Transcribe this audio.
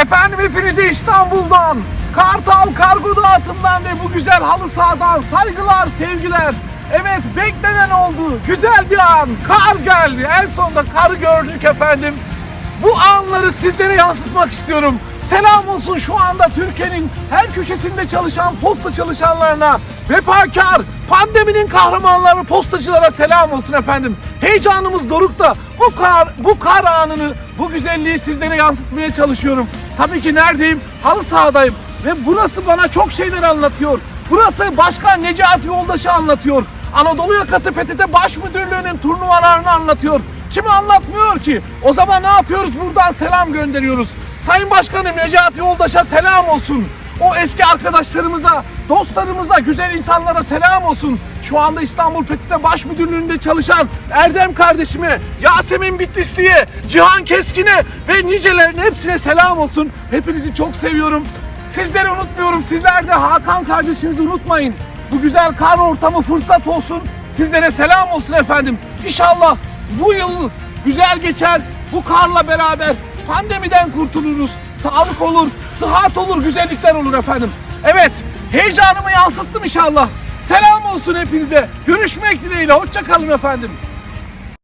Efendim hepinize İstanbul'dan, Kartal Kargo Dağıtım'dan ve bu güzel halı sahadan saygılar, sevgiler. Evet beklenen oldu. Güzel bir an. Kar geldi. En sonunda karı gördük efendim. Bu anları sizlere yansıtmak istiyorum. Selam olsun şu anda Türkiye'nin her köşesinde çalışan posta çalışanlarına, vefakar, pandeminin kahramanları postacılara selam olsun efendim. Heyecanımız dorukta. Bu kar, bu kar anını, bu güzelliği sizlere yansıtmaya çalışıyorum. Tabii ki neredeyim? Halı sahadayım. Ve burası bana çok şeyler anlatıyor. Burası Başkan Necati Yoldaş'ı anlatıyor. Anadolu Yakası PTT Baş Müdürlüğü'nün turnuvalarını anlatıyor. Kimi anlatmıyor ki? O zaman ne yapıyoruz? Buradan selam gönderiyoruz. Sayın Başkanım Necati Yoldaş'a selam olsun. O eski arkadaşlarımıza, dostlarımıza, güzel insanlara selam olsun. Şu anda İstanbul PTT Baş Müdürlüğü'nde çalışan Erdem kardeşime, Yasemin Bitlisli'ye, Cihan Keskin'e ve nicelerin hepsine selam olsun. Hepinizi çok seviyorum. Sizleri unutmuyorum. Sizler de Hakan kardeşinizi unutmayın. Bu güzel kar ortamı fırsat olsun. Sizlere selam olsun efendim. İnşallah bu yıl güzel geçer. Bu karla beraber pandemiden kurtuluruz. Sağlık olur, sıhhat olur, güzellikler olur efendim. Evet, heyecanımı yansıttım inşallah. Selam olsun hepinize. Görüşmek dileğiyle. Hoşça kalın efendim.